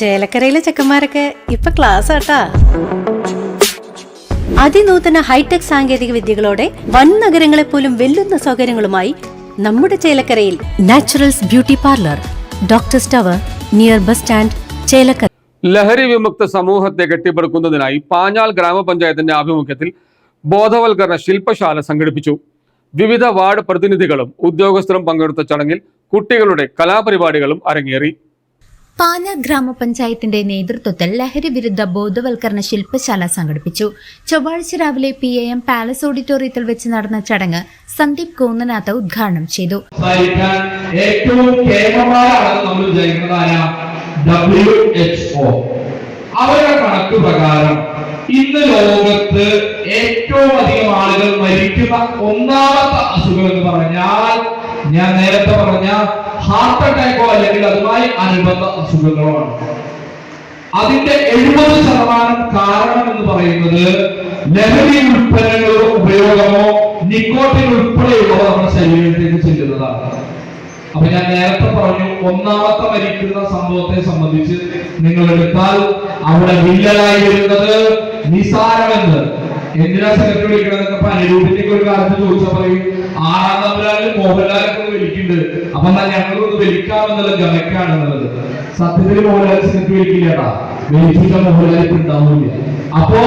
ചേലക്കരയിലെ ചെക്കന്മാരൊക്കെ ഇപ്പൊ ക്ലാസ് ആട്ടാ. അതിനൂതന ഹൈടെക് സാങ്കേതിക വിദ്യകളോടെ വൻ നഗരങ്ങളെ പോലും വെല്ലുന്ന സൗകര്യങ്ങളുമായി നമ്മുടെ ചേലക്കരയിൽ നാച്ചുറൽസ് ബ്യൂട്ടി പാർലർ ഡോക്ടർ സ്റ്റവർ നിയർ ബസ് സ്റ്റാൻഡ് ചേലക്കര. ലഹരി വിമുക്ത സമൂഹത്തെ കെട്ടിപ്പടുക്കുന്നതിനായി പാഞ്ഞാൽ ഗ്രാമപഞ്ചായത്തിന്റെ ആഭിമുഖ്യത്തിൽ ബോധവൽക്കരണ ശില്പശാല സംഘടിപ്പിച്ചു. വിവിധ വാർഡ് പ്രതിനിധികളും ഉദ്യോഗസ്ഥരും പങ്കെടുത്ത ചടങ്ങിൽ കുട്ടികളുടെ കലാപരിപാടികളും അരങ്ങേറി. പാഞ്ഞ ഗ്രാമപഞ്ചായത്തിന്റെ നേതൃത്വത്തിൽ ലഹരി വിരുദ്ധ ബോധവൽക്കരണ ശില്പശാല സംഘടിപ്പിച്ചു. ചൊവ്വാഴ്ച രാവിലെ പി എ എം പാലസ് ഓഡിറ്റോറിയത്തിൽ വെച്ച് നടന്ന ചടങ്ങ് സന്ദീപ് കോന്നനാഥ് ഉദ്ഘാടനം ചെയ്തു. ഇന്ന് ലോകത്ത് ഏറ്റവും അധികം ആളുകൾ മരിക്കുന്ന ഒന്നാമത്തെ അസുഖം എന്ന് പറഞ്ഞാൽ ഞാൻ നേരത്തെ പറഞ്ഞ ഹാർട്ട് അറ്റാക്കോ അല്ലെങ്കിൽ അതുമായി അനുബന്ധ അസുഖങ്ങളോ ആണ് അതിന്റെ എഴുപത് ശതമാനം കാരണം എന്ന് പറയുന്നത് ലഹരി ഉൽപ്പന്നങ്ങളുടെ ഉപയോഗമോ നിക്കോട്ടിൻ ഉൾപ്പെടെയുള്ളവ നമ്മുടെ ശരീരത്തേക്ക് ചെല്ലുന്നതാണ്. അപ്പൊ ഞാൻ നേരത്തെ പറഞ്ഞു ഒന്നാമത്തെ മരിക്കുന്ന സംഭവത്തെ സംബന്ധിച്ച് നിങ്ങൾ എടുത്താൽ അവിടെ വില്ലനായി വരുന്നത് നിസാരമെന്ന് എന്തിനാ സെലക്ട് വിളിക്കണമെന്നൊക്കെ ഇപ്പൊ അനിരൂപിന്റെ ഒരു കാലത്ത് ചോദിച്ചാൽ പറയും ആറാം തമ്പുരാനും മോഹൻലാലൊക്കെ വിളിക്കുന്നുണ്ട് അപ്പൊ എന്നാ ഞങ്ങളൊന്ന് വലിക്കാമെന്നുള്ള എന്നുള്ളത്. സത്യത്തിൽ മോഹൻലാൽ സെക്രട്ടറി വലിക്കില്ലട്ടാ. വിളിച്ചിട്ട മോഹൻലാൽ ഉണ്ടാവില്ല അപ്പോ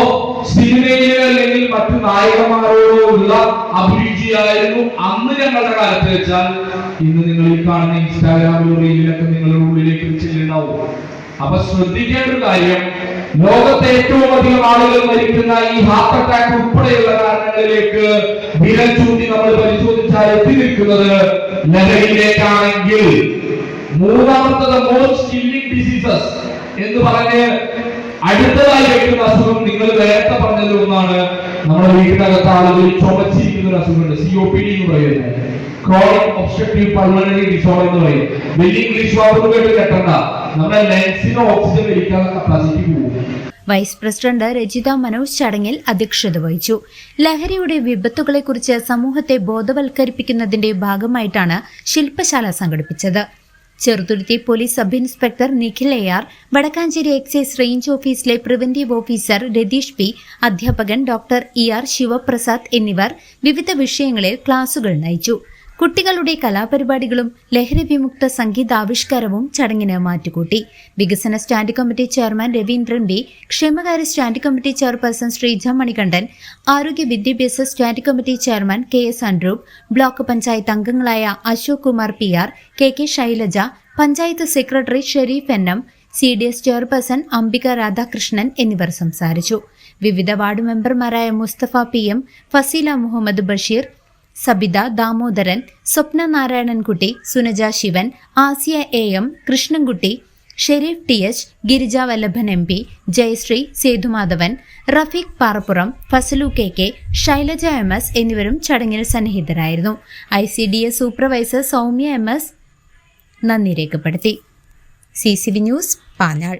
സിനിമയിലെ അല്ലെങ്കിൽ മറ്റു നായകന്മാരോടുള്ള അഭിരുചിയായിരുന്നു അന്ന് ഞങ്ങളുടെ കാലത്ത് വെച്ചാൽ ഇന്ന് നിങ്ങൾ ഈ കാണുന്ന ഇൻസ്റ്റാഗ്രാമിലൂടെ റീലിലൊക്കെ നിങ്ങളുടെ ഉള്ളിലേക്ക് ചെല്ലുണ്ടാവും അപ്പൊ ശ്രദ്ധിക്കേണ്ട ഒരു കാര്യം ലോകത്തെ ഏറ്റവും അധികം ആളുകൾ മരിക്കുന്ന ഈ ഹാർട്ട് അറ്റാക്ക് ഉൾപ്പെടെയുള്ള കാരണങ്ങളിലേക്ക് വിരൽ ചൂണ്ടി നമ്മൾ പരിശോധിച്ചാൽ എത്തി നിൽക്കുന്നത് ലഹരിയിലേക്കാണെങ്കിൽ. മൂന്നാമത്തത് മോസ്റ്റ് കില്ലിംഗ് ഡിസീസസ് എന്ന് പറഞ്ഞ് അടുത്തതായി വയ്ക്കുന്ന അസുഖം നിങ്ങൾ നേരത്തെ പറഞ്ഞതിൽ ഒന്നാണ്. നമ്മുടെ വീട്ടിനകത്ത് ആളുകൾ ചുമച്ചിരിക്കുന്ന ഒരു അസുഖമുണ്ട്. സി ഒ പി ഡി എന്ന് പറയുന്നത്. ക്രോണിക് ഒബ്സ്ട്രക്റ്റീവ് പൾമണറി ഡിസോർഡർ എന്ന് പറയും. വലിയ ഇംഗ്ലീഷ് വാക്കുകൾ കേട്ട് കെട്ടണ്ട നമ്മുടെ ലെൻസിന് ഓക്സിജൻ വലിക്കാനുള്ള കപ്പാസിറ്റി പോകും വൈസ് പ്രസിഡന്റ് രജിത മനോജ് ചടങ്ങിൽ അധ്യക്ഷത വഹിച്ചു. ലഹരിയുടെ വിപത്തുകളെക്കുറിച്ച് സമൂഹത്തെ ബോധവൽക്കരിപ്പിക്കുന്നതിന്റെ ഭാഗമായിട്ടാണ് ശില്പശാല സംഘടിപ്പിച്ചത്. Cheruthuruthy police sub inspector Nikhil A R Vadakkanchery excise range ഓഫീസിലെ പ്രിവന്റീവ് ഓഫീസർ രതീഷ് പി അധ്യാപകൻ ഡോക്ടർ ഇ ആർ ശിവപ്രസാദ് എന്നിവർ വിവിധ വിഷയങ്ങളിൽ ക്ലാസുകൾ നയിച്ചു. കുട്ടികളുടെ കലാപരിപാടികളും ലഹരി വിമുക്ത സംഗീതാവിഷ്കാരവും ചടങ്ങിന് മാറ്റുകൂട്ടി. വികസന stand committee chairman Raveendran B ക്ഷേമകാര്യ stand committee chairperson Sreeja Manikandan ആരോഗ്യ വിദ്യാഭ്യാസ stand committee chairman K S Anroop block panchayat അംഗങ്ങളായ Ashok Kumar P R K K Shailaja panchayat secretary Shareef N M C D S chairperson Ambika Radhakrishnan എന്നിവർ സംസാരിച്ചു. വിവിധ ward മെമ്പർമാരായ Musthafa P M Faseela Muhammad Basheer Sabitha Damodaran Swapna Narayanankutty Sunaja Sivan Asiya A M Krishnankutty Shareef T H Girija Vallabhan M P Jayasree Sethumadhavan Rafeeq Parappuram Fasalu K K Shailaja M S എന്നിവരും ചടങ്ങിൽ സന്നിഹിതരായിരുന്നു. I C D S supervisor Soumya M S നന്ദി രേഖപ്പെടുത്തി. C C V news Panjal.